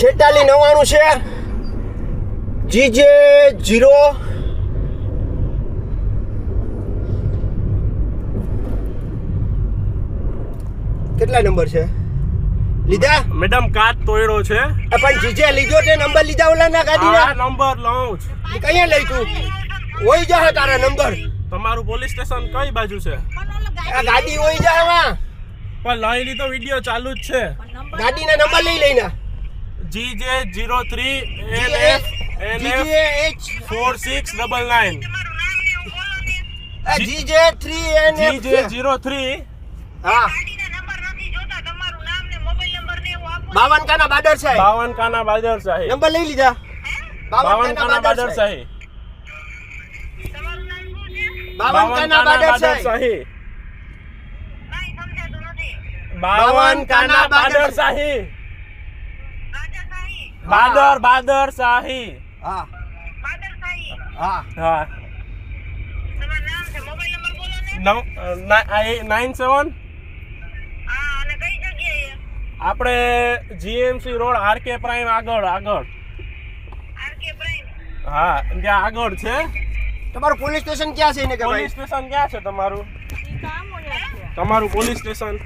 છેતાલીસ નવ્વાણું છે. GJ zero. કેટલા નંબર છે? લીધા? મેડમ કાચ તોડ્યો છે. પણ જીજે લીધો છે નંબર લીધા ઓલા ના ગાડીના નંબર લઉં છું કઈ લઈ તું. હોય જા તારા નંબર. તમારું પોલીસ સ્ટેશન કઈ બાજુ છે? આ ગાડી હોય જા પણ લઈ લીધો વીડિયો ચાલુ જ છે. ગાડીના નંબર લઈ લઈને G J zero three L F L F H four six double nine GJ three N G J zero three હા. બાવન કાના બાદર સાહેબ. બાવન કાના બાદર શાહી નંબર લઈ લીધા. બાવન કાના બાદર શાહી બાવન કાના બાદર સાહેબ. શાહી બાવન કાના બાદર શાહી બાદર બાદર શાહી. હા. હા. હા. Nine seven? આપણે જીએમસી રોડ આરકે પ્રાઇમ આગળ આગળ. હા ત્યાં આગળ છે. તમારું પોલીસ સ્ટેશન ક્યાં છે પોલીસ સ્ટેશન ક્યાં છે તમારું? તમારું પોલીસ સ્ટેશન?